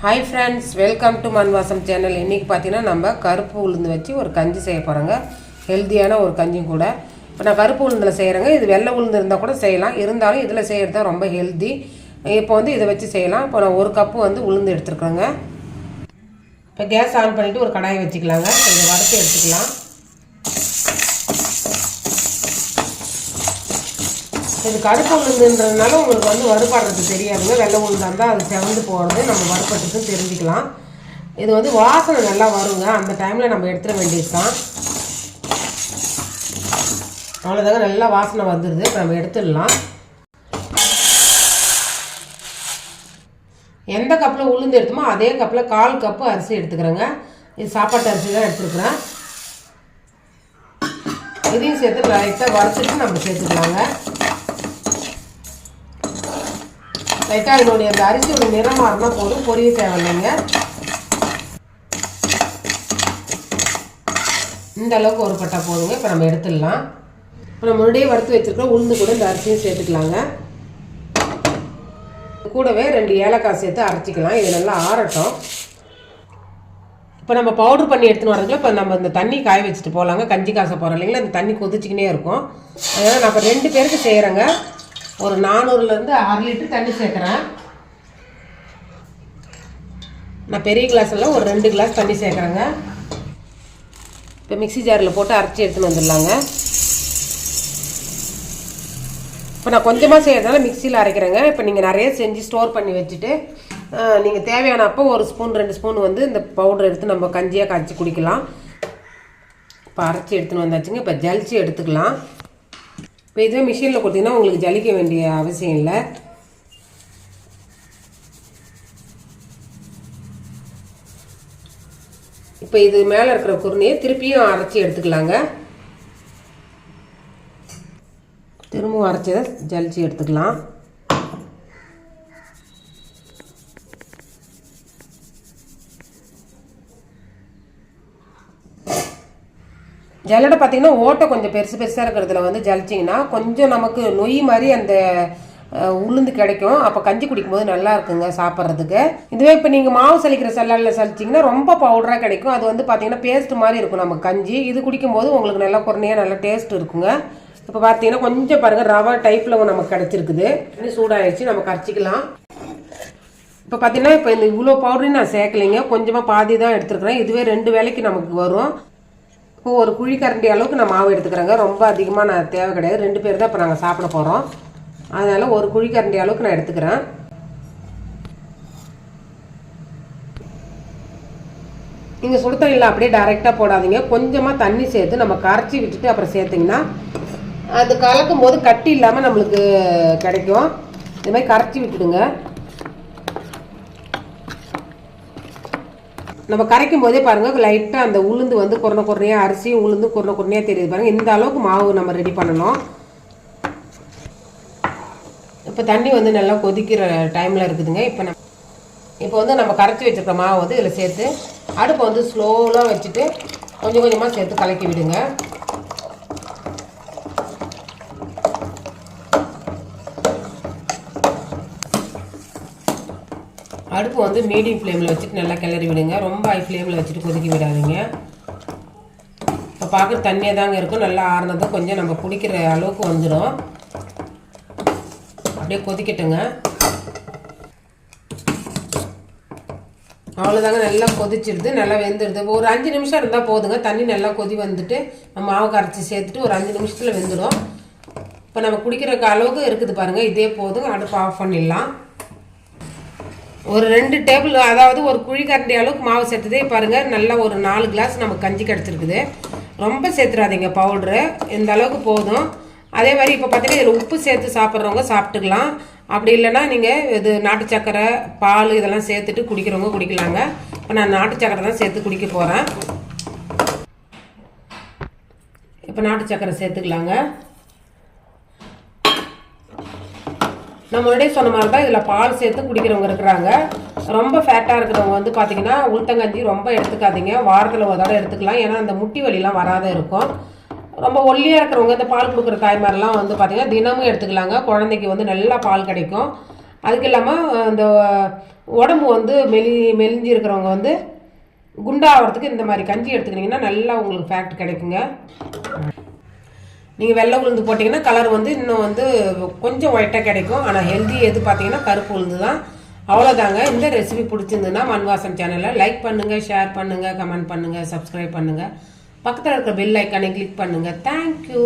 Hi friends welcome to Manvasam channel இன்றைக்கி பார்த்தீங்கன்னா நம்ம கருப்பு உளுந்து வச்சு ஒரு கஞ்சி செய்ய போகிறோங்க ஹெல்த்தியான ஒரு கஞ்சியும் கூட. இப்போ நான் கருப்பு உளுந்தில் செய்கிறேங்க இது வெள்ளை உளுந்து இருந்தால் கூட செய்யலாம். இருந்தாலும் இதில் செய்கிறது தான் ரொம்ப ஹெல்த்தி இப்போ வந்து இதை வச்சு செய்யலாம். இப்போ நான் ஒரு கப்பு வந்து உளுந்து எடுத்துருக்கேங்க இப்போ கேஸ் ஆன் பண்ணிவிட்டு ஒரு கடாயை வச்சுக்கலாங்க. கொஞ்சம் இதை வறுத்து எடுத்துக்கலாம். இது கருப்பு உளுந்துன்றதுனால உங்களுக்கு வந்து வறுபடுறது தெரியாதுங்க. வெள்ளை உளுந்தாக இருந்தால் அது செவந்து போகிறது நம்ம வறுப்பட்டுட்டு தெரிஞ்சுக்கலாம். இது வந்து வாசனை நல்லா வருங்க. அந்த டைமில் நம்ம எடுத்துட வேண்டியது தான் அவ்வளோதாங்க நல்லா வாசனை வந்துடுது இப்போ நம்ம எடுத்துடலாம். எந்த கப்பில் உளுந்து எடுத்தோமோ அதே கப்பில் கால் கப்பு அரிசி எடுத்துக்கிறேங்க. இது சாப்பாட்டு அரிசி தான் எடுத்துருக்குறேன். இதையும் சேர்த்து லைட்டாக வறுத்துட்டு நம்ம சேர்த்துக்கலாங்க. லைட்டாக இதனுடைய அந்த அரிசியோட நிறம் மாறினா போதும் பொரிய தேவையில்லைங்க. இந்த அளவுக்கு ஒரு பட்டா போதுங்க. இப்போ நம்ம எடுத்துடலாம். இப்போ நம்ம முன்னாடியே வறுத்து வச்சுருக்கோம் உளுந்து கூட இந்த அரிசியும் சேர்த்துக்கலாங்க. கூடவே ரெண்டு ஏலக்காய் சேர்த்து அரைச்சிக்கலாம். இது நல்லா ஆறட்டும். இப்போ நம்ம பவுடர் பண்ணி எடுத்துன்னு வரதுல இப்போ நம்ம இந்த தண்ணி காய வச்சுட்டு போகலாங்க கஞ்சி காசை போகிறோம் இல்லைங்களா? அந்த தண்ணி கொதிச்சிக்கினே இருக்கும். அதனால் நான் இப்போ ரெண்டு பேருக்கு செய்கிறேங்க ஒரு நானூறுலேருந்து அரை லிட்டர் தண்ணி சேர்க்குறேன். நான் பெரிய கிளாஸெல்லாம் ஒரு ரெண்டு கிளாஸ் தண்ணி சேர்க்குறேங்க. இப்போ மிக்சி ஜாரில் போட்டு அரைச்சி எடுத்துன்னு வந்துடலாங்க. இப்போ நான் கொஞ்சமாக செய்கிறதால மிக்சியில் அரைக்கிறேங்க. இப்போ நீங்கள் நிறைய செஞ்சு ஸ்டோர் பண்ணி வச்சுட்டு நீங்கள் தேவையான அப்போ ஒரு ஸ்பூன் ரெண்டு ஸ்பூன் வந்து இந்த பவுடர் எடுத்து நம்ம கஞ்சியாக காய்ச்சி குடிக்கலாம். இப்போ அரைச்சி எடுத்துன்னு வந்தாச்சுங்க. இப்போ ஜலிச்சு எடுத்துக்கலாம். இப்போ இதுவே மிஷினில் கொடுத்தீங்கன்னா உங்களுக்கு ஜலிக்க வேண்டிய அவசியம் இல்லை. இப்போ இது மேலே இருக்கிற குருணையை திருப்பியும் அரைச்சி எடுத்துக்கலாங்க. திரும்பவும் அரைச்சதை ஜலிச்சு எடுத்துக்கலாம். ஜல்லடை பார்த்தீங்கன்னா ஓட்டை கொஞ்சம் பெருசு பெருசாக இருக்கிறதுல வந்து ஜலிச்சிங்கன்னா கொஞ்சம் நமக்கு நொய் மாதிரி அந்த உளுந்து கிடைக்கும். அப்போ கஞ்சி குடிக்கும்போது நல்லா இருக்குங்க சாப்பிட்றதுக்கு. இதுவே இப்போ நீங்கள் மாவு சலிக்கிற சல்லலில் சலிச்சிங்கன்னா ரொம்ப பவுடராக கிடைக்கும். அது வந்து பார்த்தீங்கன்னா பேஸ்ட் மாதிரி இருக்கும் நம்ம கஞ்சி. இது குடிக்கும்போது உங்களுக்கு நல்லா குறைமையாக நல்லா டேஸ்ட் இருக்குங்க. இப்போ பார்த்தீங்கன்னா கொஞ்சம் பாருங்கள் ரவா டைப்பில் நமக்கு கிடச்சிருக்குது. இன்னும் சூடாகிடுச்சு நம்ம கரைச்சிக்கலாம். இப்போ பார்த்தீங்கன்னா இப்போ இந்த இவ்வளோ பவுடரையும் நான் சேர்க்கலைங்க. கொஞ்சமாக பாதி தான் எடுத்துருக்குறேன். இதுவே ரெண்டு வேலைக்கு நமக்கு வரும். இப்போ ஒரு குழி கரண்டி அளவுக்கு நான் மாவு எடுத்துக்கிறேங்க. ரொம்ப அதிகமாக நான் தேவை கிடையாது. ரெண்டு பேர் தான் இப்போ நாங்கள் சாப்பிட போகிறோம் அதனால் ஒரு குழி கரண்டி அளவுக்கு நான் எடுத்துக்கிறேன். நீங்கள் சுடு தண்ணியில் அப்படியே டைரெக்டாக போடாதீங்க. கொஞ்சமாக தண்ணி சேர்த்து நம்ம கரைச்சி விட்டுட்டு அப்புறம் சேர்த்திங்கன்னா அது கலக்கும் போது கட்டி இல்லாமல் நம்மளுக்கு கிடைக்கும். இதுமாதிரி கரைச்சி விட்டுடுங்க. நம்ம கரைக்கும் போதே பாருங்கள் லைட்டாக அந்த உளுந்து வந்து குரண குறனையாக அரிசியும் உளுந்து குரண குறனையாக தெரியுது பாருங்கள் இந்த அளவுக்கு மாவு நம்ம ரெடி பண்ணணும். இப்போ தண்ணி வந்து நல்லா கொதிக்கிற டைமில் இருக்குதுங்க. இப்போ நம்ம இப்போ வந்து நம்ம கரைச்சி வச்சிருக்க மாவு வந்து இதில் சேர்த்து அடுப்பை வந்து ஸ்லோவாக வச்சுட்டு கொஞ்சம் கொஞ்சமாக சேர்த்து கலக்கி விடுங்க. அடுப்பு வந்து மீடியம் ஃப்ளேமில் வச்சுட்டு நல்லா கிளறி விடுங்க. ரொம்ப ஹை ஃப்ளேமில் வச்சுட்டு கொதிக்க விடாதீங்க. இப்போ பார்க்குற தண்ணியாக தாங்க இருக்கும். நல்லா ஆறுனதும் கொஞ்சம் நம்ம குடிக்கிற அளவுக்கு வந்துடும். அப்படியே கொதிக்கட்டுங்க. அவ்வளோதாங்க நல்லா கொதிச்சிடுது நல்லா வெந்துடுது ஒரு அஞ்சு நிமிஷம் இருந்தால் போதுங்க. தண்ணி நல்லா கொதி வந்துட்டு நம்ம மாவு கரைச்சி சேர்த்துட்டு ஒரு அஞ்சு நிமிஷத்தில் வெந்துடும். இப்போ நம்ம குடிக்கிற அளவுக்கு இருக்குது பாருங்கள் இதே போதும். அடுப்பு ஆஃப் பண்ணிடலாம். ஒரு ரெண்டு டேபிள் அதாவது ஒரு குழிக்கரண்டி அளவுக்கு மாவு சேர்த்ததே பாருங்கள் நல்லா ஒரு நாலு கிளாஸ் நமக்கு கஞ்சி கிடச்சிருக்குது. ரொம்ப சேர்த்துடாதீங்க பவுட்ரு இந்த அளவுக்கு போதும். அதே மாதிரி இப்போ பார்த்தீங்கன்னா இதில் உப்பு சேர்த்து சாப்பிட்றவங்க சாப்பிட்டுக்கலாம். அப்படி இல்லைன்னா நீங்கள் இது நாட்டு சக்கரை பால் இதெல்லாம் சேர்த்துட்டு குடிக்கிறவங்க குடிக்கலாங்க. இப்போ நான் நாட்டு சக்கரை தான் சேர்த்து குடிக்க போகிறேன் இப்போ நாட்டு சக்கரை சேர்த்துக்கலாங்க. நம்ம முன்னாடியே சொன்ன மாதிரி தான் இதில் பால் சேர்த்து குடிக்கிறவங்க இருக்கிறாங்க. ரொம்ப ஃபேட்டாக இருக்கிறவங்க வந்து பார்த்திங்கன்னா உளுத்தங்கஞ்சி ரொம்ப எடுத்துக்காதீங்க. வாரத்தில் ஒரு தடவை எடுத்துக்கலாம். ஏன்னா அந்த முட்டி வலிலாம் வராத இருக்கும். ரொம்ப ஒல்லியாக இருக்கிறவங்க இந்த பால் கொடுக்குற தாய்மாரெலாம் வந்து பார்த்திங்கன்னா தினமும் எடுத்துக்கலாங்க. குழந்தைக்கு வந்து நல்லா பால் கிடைக்கும். அதுக்கு இல்லாமல் அந்த உடம்பு வந்து மெலி மெலிஞ்சு இருக்கிறவங்க வந்து குண்டாகிறதுக்கு இந்த மாதிரி கஞ்சி எடுத்துக்கிட்டிங்கன்னா நல்லா உங்களுக்கு ஃபேக்ட் கிடைக்குங்க. நீங்கள் வெள்ளை உளுந்து போட்டிங்கன்னா கலர் வந்து இன்னும் வந்து கொஞ்சம் ஒயிட்டாக கிடைக்கும். ஆனால் ஹெல்தி எது பார்த்தீங்கன்னா கருப்பு உளுந்து தான் அவ்வளோதாங்க இந்த ரெசிபி பிடிச்சிருந்துன்னா மண்வாசன் சேனலை லைக் பண்ணுங்கள் ஷேர் பண்ணுங்கள் கமெண்ட் பண்ணுங்கள் சப்ஸ்கிரைப் பண்ணுங்கள் பக்கத்தில் இருக்கிற பெல் ஐக்கானை கிளிக் பண்ணுங்கள் தேங்க்யூ